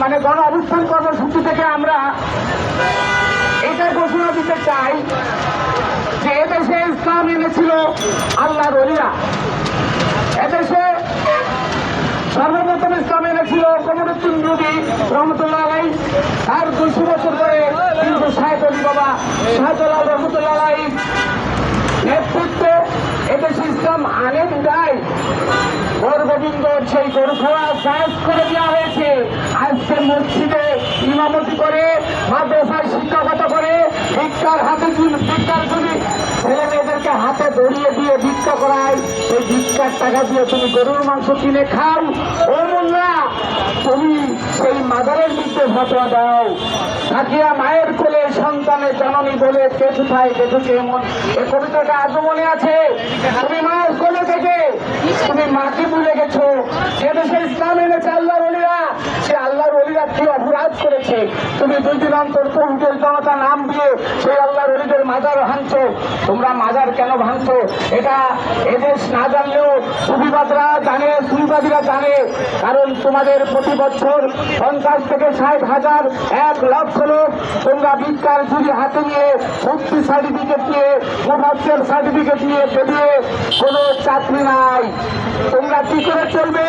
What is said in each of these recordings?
মানে গণ অবস্থান কর্মসূচি থেকে আমরা এটা ঘোষণা দিতে চাই যে এদেশে ইসলাম এনেছিল আল্লাহর অলিরা এদেশে সর্বপ্রথম ইসলাম এনেছিল কমরুদ্দিন রবি রহমতুল্লাহ আলাই। তার দুশো বছর পরে কিন্তু সাহেব বাবা শাহজালাল রহমতুল্লাহ আলাই নেতৃত্বে এদেশে ইসলাম আনেন নাই গৌরগোবিন্দ সেই গরু খাওয়া সাহস করে দেওয়া হয়েছে। আজকে মসজিদে ইমামতি করে, মাদ্রাসায় শিক্ষাগত করে, ভিক্ষার হাতে ভিক্ষার তুমি ছেলে মেয়েদেরকে হাতে ধরিয়ে দিয়ে ভিক্ষা করায়। সেই ভিক্ষার টাকা দিয়ে তুমি গরুর মাংস কিনে খাও। ও মোল্লা তুমি সেই মাদারের বিরুদ্ধে ফটোয়া দাও। থাকিয়া মায়ের কোলে সন্তানের জননী বলে কেঁচু খায় কেঁচু এমন? এ কবিতাটা আজও মনে আছে? তুমি মায়ের কোলে থেকে, তুমি মাকে ভুলে গেছো। যে দেশে ইসলাম এনেছে আল্লাহর অলিরা, সে আল্লাহর অলিরা কি অপরাধ করেছে? তুমি দুই দিন অন্তর তহুদের জনতা নাম দিয়ে সেই আল্লাহর অলিদের মাজার ভাঙছো। তোমরা মাজার কেন ভাঙছো? এটা এদেশ না জানলেও সুবিবাদরা জানে সুবিবাদীরা জানে। কারণ তোমাদের প্রতি বছর পঞ্চাশ থেকে ষাট হাজার এক লক্ষ লোক তোমরা বিজ্ঞান চুরি হাতে নিয়ে মুক্তি সার্টিফিকেট নিয়ে মুফাসের সার্টিফিকেট নিয়ে বেরিয়ে কোনো চাকরি নাই। তোমরা কি করে চলবে?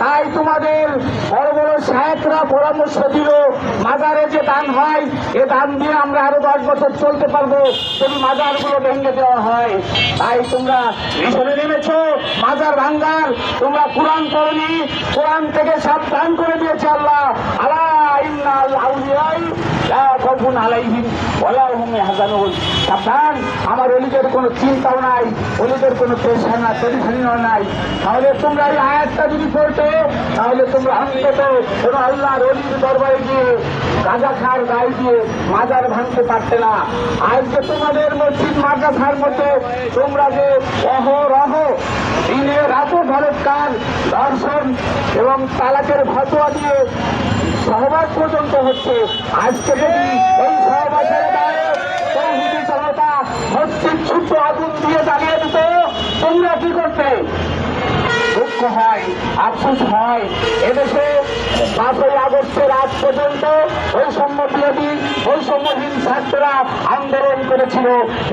তাই তোমাদের বড় বড় সাহেবরা পরামর্শ দিল, মাজারে যে দান হয়, এ দান দিয়ে আমরা আরও দশ বছর চলতে পারব। যদি মাজারগুলো ভেঙে দেওয়া হয়, তাই তোমরা নেমেছো। মাজার তোমরা কোরআন পড়নি, কোরআন থেকে সাবধান করে দিয়েছে আল্লাহ। আমার অলিদের কোনো চিন্তাও নাই, অলিদের কোনো পেশা না নাই। তাহলে তোমরা এই আয়াতটা যদি পড়তো, তাহলে তোমরা কোনো আল্লাহর দরবারে গিয়ে খার গায়ে দিয়ে মাজার ভাঙতে পারতে না। আজকে তোমাদের মসজিদ মাদ্রাসার মধ্যে তোমরা যে অহরহ দিনে রাতে ঘরের কান দর্শন এবং তালাকের ফতোয়া দিয়ে সহবাস পর্যন্ত হচ্ছে। আজকে যদি এই সহবাসের জনতা মসজিদ ছোট্ট আগুন দিয়ে জ্বালিয়ে দিত, তোমরা কি করতে? দুঃখ হয়, আফসোস হয়। এদেশে পাঁচই আগস্টের আজ পর্যন্ত বৈষম্য বিরোধী বৈষম্যহীন ছাত্ররা আন্দোলন করেছিল।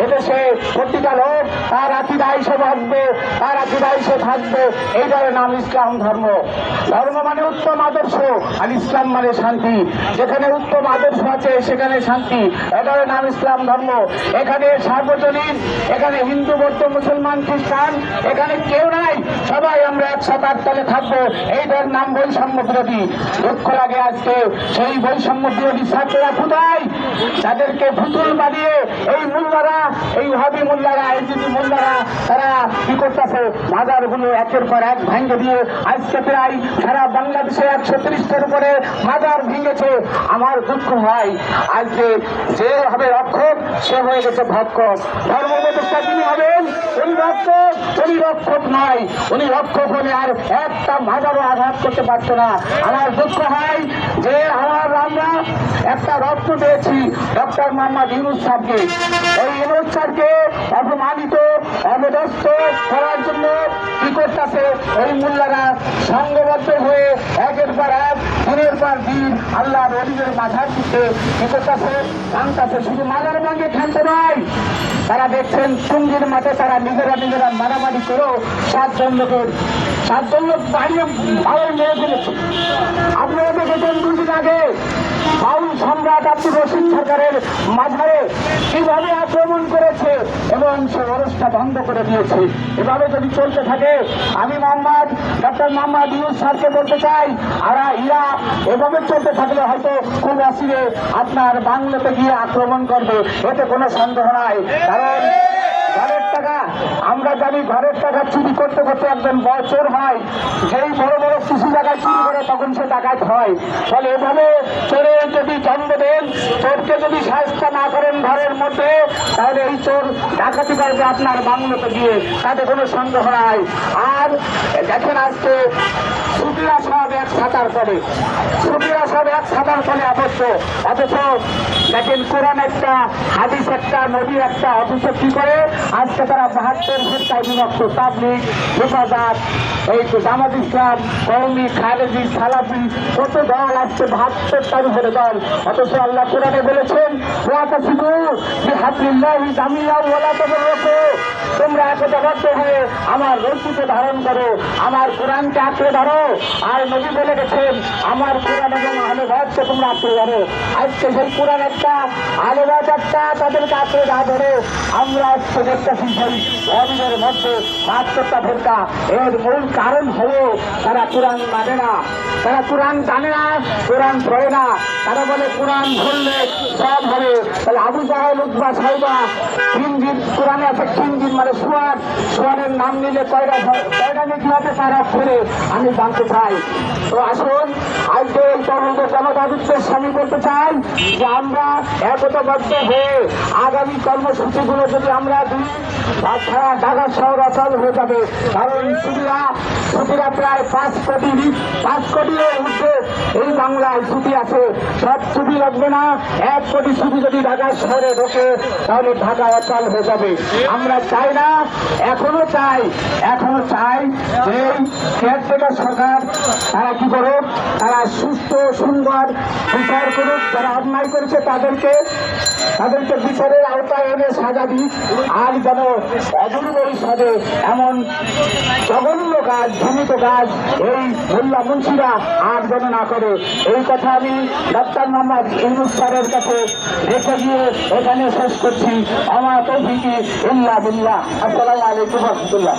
এদেশে প্রতিটা লোক, তার আকিদা এসে বাঁচবে তার আকিদা এসে থাকবে। এইটার নাম ইসলাম ধর্ম। ধর্ম মানে উত্তম আদর্শ আর ইসলাম মানে শান্তি। যেখানে উত্তম আদর্শ আছে, সেখানে শান্তি। এটার নাম ইসলাম ধর্ম। এখানে সার্বজনীন, এখানে হিন্দু, বৌদ্ধ, মুসলমান, খ্রিস্টান, এখানে কেউ নাই। সবাই আমরা একসাথে আটকালে থাকব। এইটার নাম বৈষম্য বিরোধী। লাগে আজকে। সেই বৈষম্য বিরোধী ছাত্ররা কোথায়? তাদেরকে ভুতুল বানিয়ে এই মোল্লারা, এই হবি মোল্লারা যদি মোল্লারা, তারা কি করতেছে? বাজারগুলো একের পর এক ভাঙ্গে দিয়ে আজকে প্রায় সারা বাংলাদেশে একশো ছত্রিশটার উপরে মাজার ভেঙেছে। আমার দুঃখ হয়, আজকে যে হবে রক্ষক, সে হয়ে গেছে ভক্ষক। ধর্ম প্রতিষ্ঠা তিনি হবেন উনি রক্ষক উনি রক্ষক নয়। উনি রক্ষক হলে আর একটা মাজারও আঘাত করতে পারতো না। আমার দুঃখ হয় যে আমার আমরা একটা রক্ত পেয়েছি ডক্টর মোহাম্মদ ইউনুস সাহকে এই ইউনুস স্যারকে অপমানিত অবদস্ত করার জন্য কি করতেছে? এই মোল্লারা সংঘবদ্ধ হয়ে একের পর এক পর দিন আল্লাহ রবিদের মাথার দিকে কি করতেছে ভাঙতেছে শুধু মালার ভাঙে খেলতে নয়, তারা দেখছেন টুঙ্গির মাঠে তারা নিজেরা নিজেরা মারামারি করেও সাতজন লোকের, সাতজন লোক বাড়িয়ে ভালো মেরে ফেলেছে। আপনারা দেখেছেন দুদিন আগে বাউল সম্রাট আব্দুর রশিদ সরকারের মাঝারে কীভাবে আক্রমণ করেছে এবং সে অবস্থা বন্ধ করে দিয়েছে, এভাবে যদি চলতে থাকে, আমি মোহাম্মদ, ডক্টর মোহাম্মদ ইউনুস স্যারকে বলতে চাই, আর ইরা এভাবে চলতে থাকলে হয়তো খুব আসিরে আপনার বাংলাতে গিয়ে আক্রমণ করবে, এতে কোনো সন্দেহ নাই। কারণ আমরা জানি ঘরের টাকা চুরি করতে করতে একজন চোর হয়। যেই বড় বড় শিশু জায়গায় চুরি করে তখন সে ডাকাত হয়। ফলে এভাবে চোরের যদি জন্ম দেন, চোরকে যদি সাহায্য না করেন ঘরের মধ্যে, তাহলে এই চোর ডাকাতি করবে আপনার বাংলোতে গিয়ে। তাতে কোনো সন্দেহ নাই। আর দেখেন আজকে ছুটিরা সব এক সাঁতার করে। ছুটিরা সব এক সাঁতার করে অথচ অথচ দেখেন কোরআন একটা, হাদিস একটা নদী একটা অথচ কি করে? আজকে তারা তারা বাহাত্তর ফেরকায় বিভক্ত তাবলিগ হেফাজত এই তো জামাত ইসলাম কৌমি খারেজি সালাফি, কত দল আসছে বাহাত্তরটার উপরে দল, অথচ আল্লাহ কোরআনে বলেছেন তোমরা একতাবদ্ধ হয়ে আমার রশিকে ধারণ করো, আমার কোরআনকে আঁকড়ে ধরো। আর নবী বলে গেছেন, আমার কোরআন এবং আলেবাদকে তোমরা আঁকড়ে ধরো। আজকে সেই কোরআন একটা আলেবাদ একটা তাদেরকে আঁকড়ে ধরে আমরা আজকে দেখতেছি সেই ধর্মের মধ্যে বাহাত্তরটা ভেরকা এর মূল কারণ হলো তারা কোরআন মানে না। তারা কোরআন জানে না, কোরআন পড়ে না। তারা বলে, কোরআন ধরলে সব হবে। তাহলে আবু জাহেল উদ্বা সাইবা তিন দিন কোরআনে আছে তিন দিন মানে সোয়ার। সোয়ারের নাম নিলে কয়টা কয়টা নাকি হবে? তারা ফেরে আমি জানতে চাই। তো আসুন, আজকে এই তরুণ জনতাদিত্যের স্বামী বলতে চাই যে আমরা একতাবদ্ধ হয়ে আগামী কর্মসূচিগুলো যদি আমরা দিই, তাছাড়া ঢাকা শহর অচল হয়ে যাবে। কারণ ছুটিরা ছুটিরা প্রায় পাঁচ কোটি পাঁচ কোটির ঊর্ধ্বে এই বাংলায় ছুটি আছে। সব ছুটি লাগবে না। এক কোটি ছুটি যদি ঢাকা শহরে ঢোকে, তাহলে ঢাকা অচল হয়ে যাবে। আমরা চাই না, এখনও চাই এখনও চাই যে কেয়ারটেকার সরকার, তারা কি করুক, তারা সুস্থ, সুন্দর বিচার করুক, যারা অন্যায় করেছে তাদেরকে তাদেরকে বিচারের আওতায় এনে সাজা দিক। আর যেন অদূর ভবিষ্যতে এমন জঘন্য কাজ, ঘৃণিত কাজ এই মোল্লা মুন্সিরা আর যেন না করে। এই কথা আমি ডক্টর মোহাম্মদ ইউনুস স্যারের কাছে রেখে গিয়ে এখানে শেষ করছি। আমার তৌফিকি ইল্লা বিল্লাহ। আসসালামু আলাইকুম রহমতুল্লাহ।